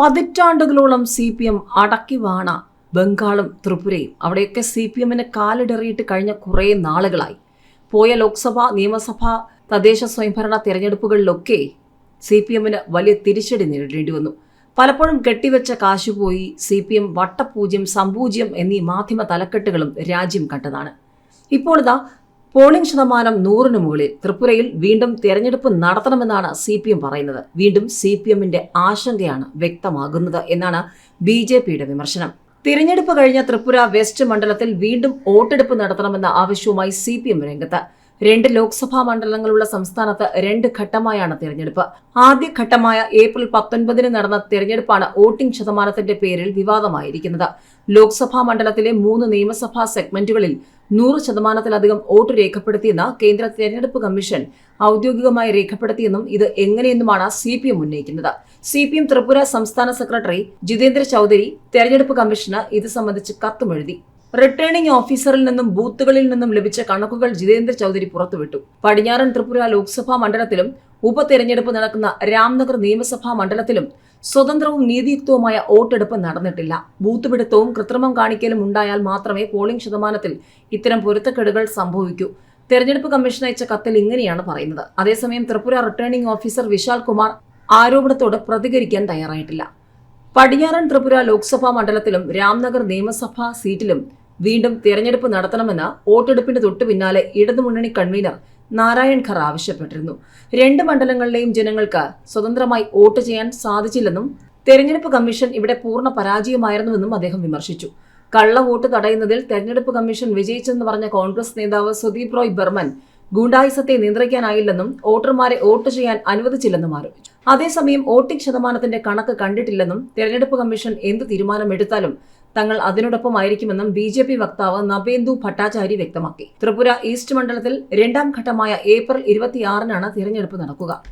പതിറ്റാണ്ടുകളോളം C P M അടക്കി വാണ ബംഗാളും ത്രിപുരയും. അവിടെയൊക്കെ സി പി എമ്മിന് കാലിടറിയിട്ട് കഴിഞ്ഞ കുറേ നാളുകളായി. പോയ ലോക്സഭ നിയമസഭ തദ്ദേശ സ്വയംഭരണ തെരഞ്ഞെടുപ്പുകളിലൊക്കെ സി പി എമ്മിന് വലിയ തിരിച്ചടി നേരിടേണ്ടി വന്നു. പലപ്പോഴും കെട്ടിവെച്ച കാശുപോയി സി പി എം വട്ടപൂജ്യം സമ്പൂജ്യം എന്നീ മാധ്യമ തലക്കെട്ടുകളും രാജ്യം കണ്ടതാണ്. ഇപ്പോൾ ഇതാ പോളിംഗ് ശതമാനം നൂറിന് മുകളിൽ ത്രിപുരയിൽ വീണ്ടും തെരഞ്ഞെടുപ്പ് നടത്തണമെന്നാണ് സി പി എം പറയുന്നത്. വീണ്ടും സി പി എമ്മിന്റെ ആശങ്കയാണ് വ്യക്തമാകുന്നത് എന്നാണ് ബി ജെ പിയുടെ വിമർശനം. തിരഞ്ഞെടുപ്പ് കഴിഞ്ഞ ത്രിപുര വെസ്റ്റ് മണ്ഡലത്തിൽ വീണ്ടും വോട്ടെടുപ്പ് നടത്തണമെന്ന ആവശ്യവുമായി സി പി എം രംഗത്ത്. രണ്ട് ലോക്സഭാ മണ്ഡലങ്ങളുള്ള സംസ്ഥാനത്ത് രണ്ട് ഘട്ടമായാണ് തെരഞ്ഞെടുപ്പ്. ആദ്യ ഘട്ടമായ ഏപ്രിൽ പത്തൊൻപതിന് നടന്ന തെരഞ്ഞെടുപ്പാണ് വോട്ടിംഗ് ശതമാനത്തിന്റെ പേരിൽ വിവാദമായിരിക്കുന്നത്. ലോക്സഭാ മണ്ഡലത്തിലെ മൂന്ന് നിയമസഭാ സെഗ്മെന്റുകളിൽ നൂറ് ശതമാനത്തിലധികം വോട്ട് രേഖപ്പെടുത്തിയെന്ന് കേന്ദ്ര തെരഞ്ഞെടുപ്പ് കമ്മീഷൻ ഔദ്യോഗികമായി രേഖപ്പെടുത്തിയെന്നും ഇത് എങ്ങനെയെന്നുമാണ് സി പി എം ഉന്നയിക്കുന്നത്. സി പി എം ത്രിപുര സംസ്ഥാന സെക്രട്ടറി ജിതേന്ദ്ര ചൌധരി തെരഞ്ഞെടുപ്പ് കമ്മീഷന് ഇത് സംബന്ധിച്ച് കത്തുമെഴുതി റിട്ടേണിംഗ് ഓഫീസറിൽ നിന്നും ബൂത്തുകളിൽ നിന്നും ലഭിച്ച കണക്കുകൾ ജിതേന്ദ്ര ചൌധരി പുറത്തുവിട്ടു. പടിഞ്ഞാറൻ ത്രിപുര ലോക്സഭാ മണ്ഡലത്തിലും ഉപതെരഞ്ഞെടുപ്പ് നടക്കുന്ന രാംനഗർ നിയമസഭാ മണ്ഡലത്തിലും സ്വതന്ത്രവും നീതിയുക്തവുമായ വോട്ടെടുപ്പ് നടന്നിട്ടില്ല. ബൂത്ത് പിടുത്തവും കൃത്രിമം കാണിക്കലും ഉണ്ടായാൽ മാത്രമേ പോളിംഗ് ശതമാനത്തിൽ ഇത്തരം പൊരുത്തക്കേടുകൾ സംഭവിക്കൂ. തെരഞ്ഞെടുപ്പ് കമ്മീഷൻ അയച്ച കത്തിൽ ഇങ്ങനെയാണ് പറയുന്നത്. അതേസമയം ത്രിപുര റിട്ടേണിംഗ് ഓഫീസർ വിശാൽ കുമാർ ആരോപണത്തോട് പ്രതികരിക്കാൻ തയ്യാറായിട്ടില്ല. പടിഞ്ഞാറൻ ത്രിപുര ലോക്സഭാ മണ്ഡലത്തിലും രാംനഗർ നിയമസഭാ സീറ്റിലും വീണ്ടും തിരഞ്ഞെടുപ്പ് നടത്തണമെന്ന് വോട്ടെടുപ്പിന്റെ തൊട്ടു പിന്നാലെ ഇടതുമുന്നണി കൺവീനർ നാരായൺ ഖർ ആവശ്യപ്പെട്ടിരുന്നു. രണ്ട് മണ്ഡലങ്ങളിലെയും ജനങ്ങൾക്ക് സ്വതന്ത്രമായി വോട്ട് ചെയ്യാൻ സാധിച്ചില്ലെന്നും തെരഞ്ഞെടുപ്പ് കമ്മീഷൻ ഇവിടെ പൂർണ പരാജയമായിരുന്നുവെന്നും അദ്ദേഹം വിമർശിച്ചു. കള്ള വോട്ട് തടയുന്നതിൽ തെരഞ്ഞെടുപ്പ് കമ്മീഷൻ വിജയിച്ചെന്ന് പറഞ്ഞ കോൺഗ്രസ് നേതാവ് സുദീപ് റോയ് ബർമൻ ഗുണ്ടായുസത്തെ നിയന്ത്രിക്കാനായില്ലെന്നും വോട്ടർമാരെ വോട്ട് ചെയ്യാൻ അനുവദിച്ചില്ലെന്നും ആരോപിച്ചു. അതേസമയം വോട്ടിംഗ് ശതമാനത്തിന്റെ കണക്ക് കണ്ടിട്ടില്ലെന്നും തെരഞ്ഞെടുപ്പ് കമ്മീഷൻ എന്ത് തീരുമാനമെടുത്താലും തങ്ങൾ അതിനോടൊപ്പമായിരിക്കുമെന്നും ബി ജെ പി വക്താവ് നബേന്ദു ഭട്ടാചാരി വ്യക്തമാക്കി. ത്രിപുര ഈസ്റ്റ് മണ്ഡലത്തിൽ രണ്ടാം ഘട്ടമായ ഏപ്രിൽ ഇരുപത്തിയാറിനാണ് തിരഞ്ഞെടുപ്പ് നടക്കുക.